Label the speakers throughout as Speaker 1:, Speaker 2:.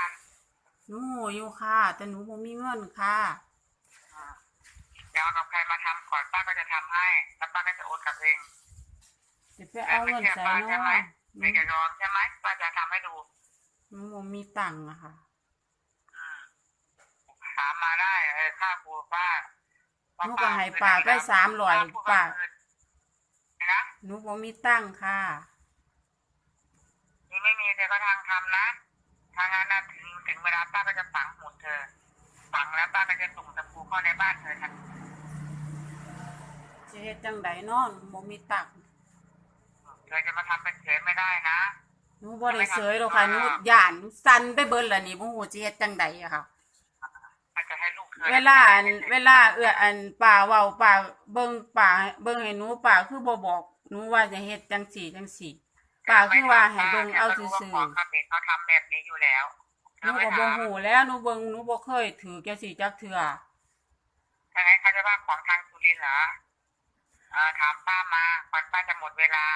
Speaker 1: พัน
Speaker 2: หนูโง่อยู่ค่ะ แต่หนูบ่มีเงินค่ะ
Speaker 1: อ่าเดี๋ยวเอากับใครมาทำก่อนป้าก็จะทำให้แล้วป้าก็จะโอนกลับเอง
Speaker 2: จะไปเอาเงินใส่
Speaker 1: ป้า
Speaker 2: เนา
Speaker 1: ใช่ไหมะไม่จะยอมใช่ไหมป้าจะทำให้ดู
Speaker 2: หนูบ่มีตังค์อะค่ะ
Speaker 1: อืมถามมาได้เออค่าครูป้า
Speaker 2: หนูก็ให้ป้าไปสามร้อยป้า
Speaker 1: นะ
Speaker 2: หนูบ่มีตังค์ค่ะ
Speaker 1: นี่ไม่มีเธอก็ทางทำนะ ทางนั้นนะถึงถึงเวลาป้าก็จะฝังหุ่นเธอฝังแล้วป้าก็จะส่งตะปูเข้าในบ้านเธอทัน
Speaker 2: จะเฮ็ดจังไดเนาะหนูบ่มีตังค์
Speaker 1: เธอจะมาทำเป็นเฉยไม่ได้นะ
Speaker 2: หนูบ่ได้เสยหรอกค่ะหนูย่านหนูสั่นไปเบิดแล้วนี่บ่ฮู้สิเฮ็ดจังไดอะค่ะ
Speaker 1: อาจจะให้ลูกเธอ
Speaker 2: เวลาอันเวลาเอื้ออันป่าเว้าป่าเบิ่งป่าเบิ่งให้หนูป่าคือบ่บอกหนูว่าจะเฮ็ดจังสี่จังสี่ ป่าคือว่าให้เบิ่งเอาซื่อ
Speaker 1: ๆเขาทำเขาทำแบบนี้อยู่แล้ว
Speaker 2: ๆหนูก็บ่ฮู้แล้วหนูเบิ่งหนูบ่เคยถือจังสี่จักเทื่อ
Speaker 1: ถ้าไงเขาจะว่าของทางสุรินทร์เหรอเออถามป้ามาก่อนป้าจะหมดเวลา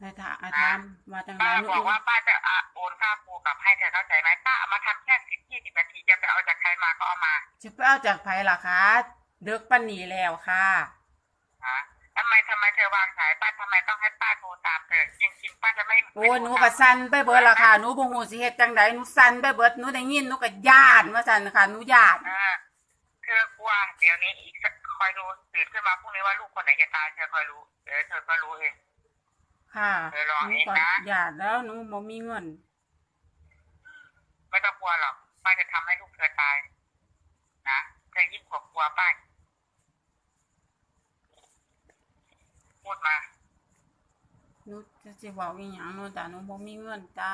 Speaker 2: ได้ถามถามว่าจังได
Speaker 1: ป้า
Speaker 2: หนู
Speaker 1: บอกว่าป้าจะอะโอนค่าครูกลับให้เธอเข้าใจไหมป้าเอามาทำแค่สิบยี่สิบนาทีจะไปเอาจากใครมาก็เอามา
Speaker 2: สิไปเอาจากไผล่ะคะเด็กปานนี้แล้วค่ะ
Speaker 1: ฮะทำไมทำไมเธอวางสายป้าทำไมต้องให้ป้าโทร ตามเธอจริงๆป้าจะไม่
Speaker 2: โอ้ยหนูก็สั่นไปเบิดล่ะค่ะหนูบ่ฮู้สิเฮ็ดจังไดหนูสั่นไปเบิดหนูได้ยินหนูก็ย่านว่าซั่นค่ะหนูย่าน
Speaker 1: เออเธอกลัวเดี๋ยวนี้อีกสักคอยดูตื่นขึ้นมาพรุ่งนี้ว่าลูกคนไหนจะตายเธอคอยรู้เดี๋ยวเธอก็รู้เอง
Speaker 2: ค่ะ
Speaker 1: เออลอง
Speaker 2: หนู
Speaker 1: เอง
Speaker 2: ก็
Speaker 1: นะ
Speaker 2: ย่านแล้วหนูบ่มีเงิน
Speaker 1: ไม่ต้องกลัวหรอกป้าจะทำให้ลูกเธอตายนะเธอยิ่งกว่ากลัวป้าพูดมา
Speaker 2: หนูจะสิเว้าอีหยังหนูจ้ะหนูบ่มีเงินจ้า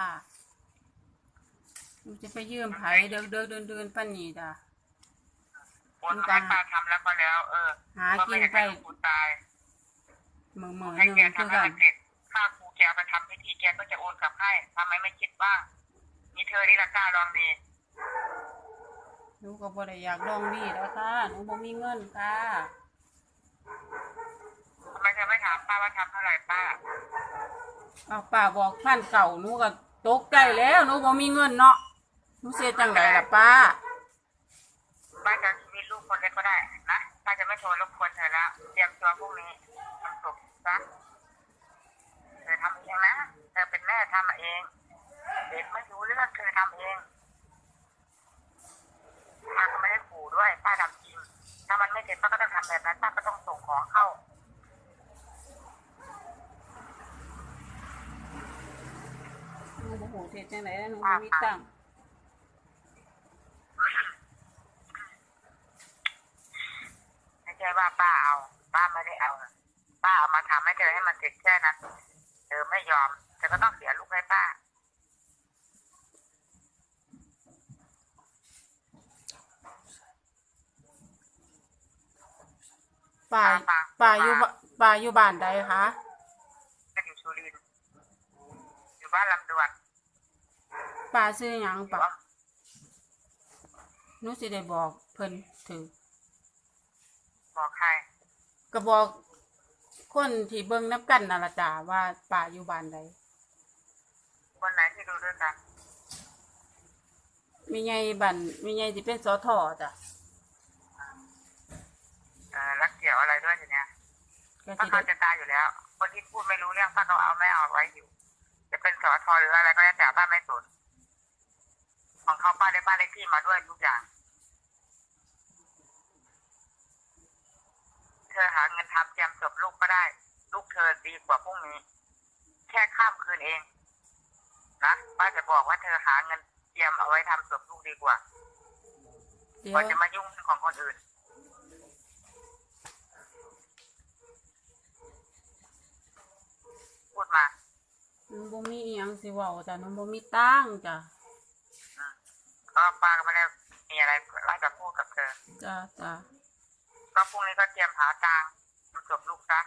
Speaker 2: หนูจะไปยืมไผเด้อเด้อเดินๆปานนี้จ้ะ
Speaker 1: โอนมาให้ป้าทำแล้วก็แล้ว เออ
Speaker 2: หา
Speaker 1: ก็
Speaker 2: กิ
Speaker 1: ไม่
Speaker 2: น
Speaker 1: อยาก
Speaker 2: ไป
Speaker 1: ให้ลูกคุณตาย
Speaker 2: มื้อมื้อห
Speaker 1: ให้
Speaker 2: นึง
Speaker 1: แก
Speaker 2: คือ
Speaker 1: ทำให้
Speaker 2: กัน
Speaker 1: มันเสร็จค่าครูแกเอาไปทำพิธีแกก็จะโอนกลับให้ทำไมไม่คิดบ้างนี่เธอนี่ละกล้าลองดี
Speaker 2: หนูก็บ่ได้อยากลองดีแล้วค่ะหนูบ่มีเงินค่ะ
Speaker 1: ทำไมเธอไม่ ถามป้าว่าทำเท่าไหร่ป้า
Speaker 2: เอาป้าบอกพันเก่าหนูก็ตกใจแล้วหนูบ่มีเงินเนาะหนูเสียจังไดล่ะป้า
Speaker 1: ป้าจะมีลูกคนเล็กก็ได้นะป้าจะไม่โทรรบกวนเธอแล้วเตรียมตัวพรุ่งนี้มันสุกร์ซะเธอทำเองนะเธอเป็นแม่ทำมาเองเด็กไม่รู้เรื่องเธอทำเองป้าก็ไม่ได้ขู่ด้วยป้าทำจริงถ้ามันไม่เสร็จป้าก็ต้องทำแบบนั้นป้าก็ต้องส่งของเข้า
Speaker 2: หนูบ่ฮู้เฮ็ดจังไดแล้วหนูบ่มีตังค์
Speaker 1: ไม่ใช่ว่าป้าเอา ป้าไม่ได้เอา ป้าเอามาทำให้เธอให้มันเสร็จแค่นั้นเธอไม่ยอมเธอก็ต้องเสียลูกให้ป้า
Speaker 2: ป้าป้าอยู่บ้ป้าอยู่บ้านใดคะ
Speaker 1: ก็อยู่สุรินทร์อยู่บ้านลำดวน
Speaker 2: ป้าซื้อหยัง
Speaker 1: อยู่
Speaker 2: ป้า
Speaker 1: อะ
Speaker 2: หนูสิได้บอกเพิ่นถือ
Speaker 1: บอกใคร
Speaker 2: ก็บอกคนที่เบิ่งนับกันนั่นล่ะจ้าว่าป้าอยู่บ้านใด
Speaker 1: คนไหนที่ดูด้วยกัน
Speaker 2: มีไงบ้านมีไงสิเป็นสทจ้ะ
Speaker 1: เออรักเกี่ยวอะไรด้วยทีเนี้ย
Speaker 2: ก็
Speaker 1: ป้า
Speaker 2: สิ
Speaker 1: เขา
Speaker 2: ได้
Speaker 1: จะตายอยู่แล้ว คนที่พูดไม่รู้เรื่องป้าก็เอาไม่เอาไว้อยู่ จะเป็นสอทอหรืออะไรก็แล้วแต่ป้าไม่สน ของเขาป้าได้บ้านเลขที่มาด้วยทุกอย่าง เธอหาเงินทำเตรียมศพลูกก็ได้ ลูกเธอดีกว่าพรุ่งนี้ แค่ข้ามคืนเอง นะป้าจะบอกว่าเธอหาเงินเตรียมเอาไว้ทำศพลูกดีกว่า
Speaker 2: เดี๋ย
Speaker 1: ก่
Speaker 2: ว
Speaker 1: อนจะมายุ่งเรื่องของคนอื่น พูดมา
Speaker 2: หนูบ่มีอีหยังสิเว้าจ้ะหนูบ่มีตังค์จ้ะ
Speaker 1: ก็ป้าก็ไม่ได้มีอะไรร้ายจะพูดกับเธอ
Speaker 2: จ้ะจ้ะ
Speaker 1: ก็พรุ่งนี้ก็เตรียมหาตังค์มาศพลูกซะ